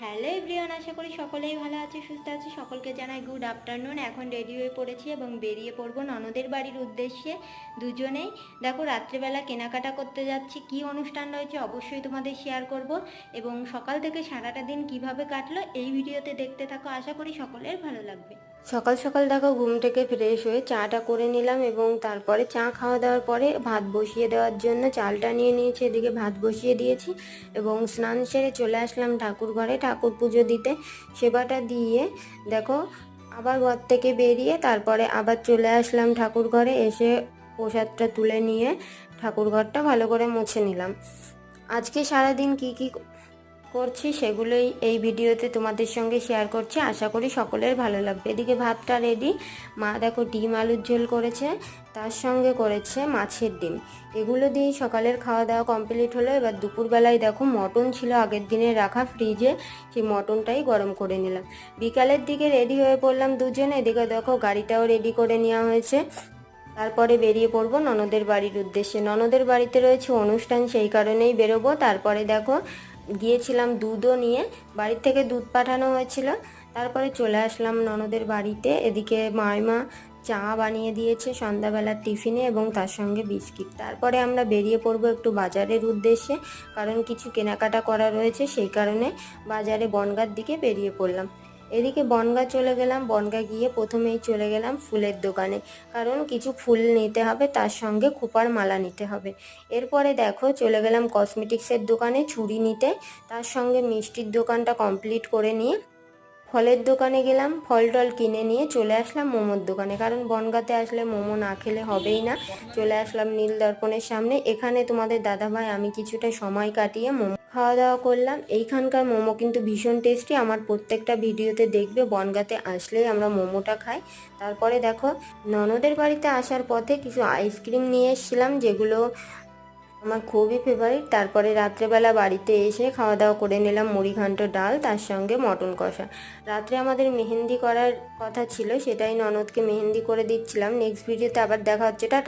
Hello everyone, আশা করি সকলেই ভালো আছে, সুস্থ আছে। সকলকে জানাই গুড আফটারনুন। এখন রেডি হয়ে পড়েছি এবং বেরিয়ে পড়ব ননদের বাড়ির উদ্দেশ্যে দুজনেই। দেখো, রাত্রেবেলা কেনাকাটা করতে যাচ্ছি। কি অনুষ্ঠান রয়েছে অবশ্যই তোমাদের শেয়ার করব এবং সকাল থেকে সারাটা দিন কীভাবে কাটলো এই ভিডিওতে দেখতে থাকো। আশা করি সকলের ভালো লাগবে। সকাল সকাল দেখো ঘুম থেকে ফ্রেশ হয়ে চাটা করে নিলাম এবং তারপরে চা খাওয়া দাওয়ার পরে ভাত বসিয়ে দেওয়ার জন্য চালটা নিয়ে নিয়েছি, এদিকে ভাত বসিয়ে দিয়েছি এবং স্নান সেরে চলে আসলাম ঠাকুর ঘরে ঠাকুর পুজো দিতে। সেবাটা দিয়ে দেখো আবার ঘর থেকে বেরিয়ে তারপরে আবার চলে আসলাম ঠাকুর ঘরে, এসে প্রসাদটা তুলে নিয়ে ঠাকুর ঘরটা ভালো করে মুছে নিলাম। আজকে সারাদিন কি কি করছি, সেগুলোই এই ভিডিওতে তোমাদের সঙ্গে শেয়ার করছি। আশা করি সকলের ভালো লাগবে। এদিকে ভাতটা রেডি মা দেখো ডিম আলুর ঝোল করেছে, তার সঙ্গে করেছে মাছের ডিম। এগুলো দিয়েই সকালের খাওয়া দাওয়া কমপ্লিট হলো। এবার দুপুরবেলায় দেখো মটন ছিল আগের দিনে রাখা ফ্রিজে সেই মটনটাই গরম করে নিলাম। বিকালের দিকে রেডি হয়ে পড়লাম দুজনে। এদিকে দেখো গাড়িটাও রেডি করে নেওয়া হয়েছে। তারপরে বেরিয়ে পড়ব ননদের বাড়ির উদ্দেশ্যে। ননদের বাড়িতে রয়েছে অনুষ্ঠান, সেই কারণেই বেরোবো। তারপরে দেখো গিয়েছিলাম দুধও নিয়ে, বাড়ির থেকে দুধ পাঠানো হয়েছিল। তারপরে চলে আসলাম ননদের বাড়িতে। এদিকে মায়মা চা বানিয়ে দিয়েছে সন্ধ্যাবেলার টিফিনে এবং তার সঙ্গে বিস্কিট। তারপরে আমরা বেরিয়ে পড়ব একটু বাজারের উদ্দেশ্যে, কারণ কিছু কেনাকাটা করা রয়েছে, সেই কারণে বাজারে বনগার দিকে বেরিয়ে পড়লাম। এদিকে বনগা চলে গেলাম। বনগা গিয়ে প্রথমেই চলে গেলাম ফুলের দোকানে। কারণ কিছু ফুল নিতে হবে, তার সঙ্গে খোপার মালা নিতে হবে। এরপরে দেখো চলে গেলাম কসমেটিক্সের দোকানে ছুরি নিতে। তার সঙ্গে মিষ্টির দোকানটা কমপ্লিট করে নিয়ে ফলের দোকানে গেলাম। ফল টল কিনে নিয়ে চলে আসলাম মোমোর দোকানে। কারণ বনগাতে আসলে মোমো না খেলে হবেই না। চলে আসলাম নীল দর্পণের সামনে। এখানে তোমাদের দাদাভাই আমি কিছুটা সময় কাটিয়ে মোমো খাওয়া দাওয়া করলাম। এইখানকার মোমো কিন্তু ভীষণ টেস্টি আমার প্রত্যেকটা ভিডিওতে দেখবে, বনগাতে আসলেই আমরা মোমোটা খাই। তারপরে দেখো, ননদের বাড়িতে আসার পথে কিছু আইসক্রিম নিয়ে এসেছিলাম, যেগুলো আমার খুবই ফেভারিট তারপরে রাত্রেবেলা বাড়িতে এসে খাওয়া দাওয়া করে নিলাম মুড়ি ডাল, তার সঙ্গে মটন কষা। রাত্রে আমাদের মেহেন্দি করার কথা ছিল, সেটাই ননদকে মেহেন্দি করে দিচ্ছিলাম। নেক্সট ভিডিওতে আবার দেখা হচ্ছে। টাটা।